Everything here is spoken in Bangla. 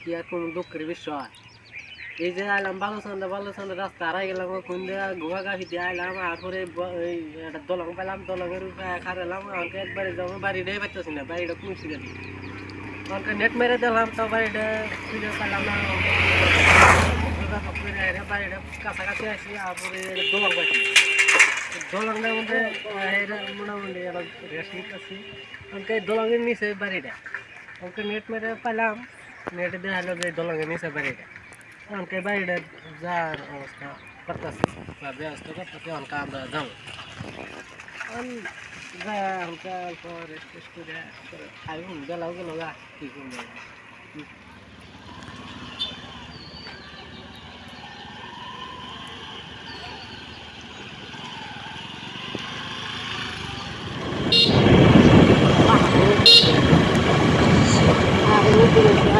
কি আর কোনো দুঃখের বিষয়। এই যে আইলাম বালুচন্দ্র বালুচন্দ্র রাস্তা হারাই গেলাম কোন দিয়ে গোয়া গাছি দিয়ে আইলাম, আর পরে এই একটা দলং পেলাম দলঙের উপরে খারালাম আমাকে একবারে যাব বাড়িটাই পাইতেছি না, বাড়িটা পৌঁছে গেল আমাকে নেট মেরে দিলাম, তো বাড়িটা খুঁজে পেলাম না। বাড়িটা কাছাকাছি আসি, আর পরে দলং পাইছি। দলংটার মধ্যে মোটামুটি রেস্ট নিতেছি। আমাকে দলঙের নিচে বাড়িটা। আমাকে নেট মেরে পেলাম নেটে দেখাল যে দলঙের নিচে বাড়িটা আমাকে বাড়িটা যার অবস্থা করতেছি, বা ব্যবস্থা করতেছি আমাকে আমরা যাব? যা হালকা অল্প রেস্ট টেস্ট করে খাইব গেলাও গেল, গা কি করব you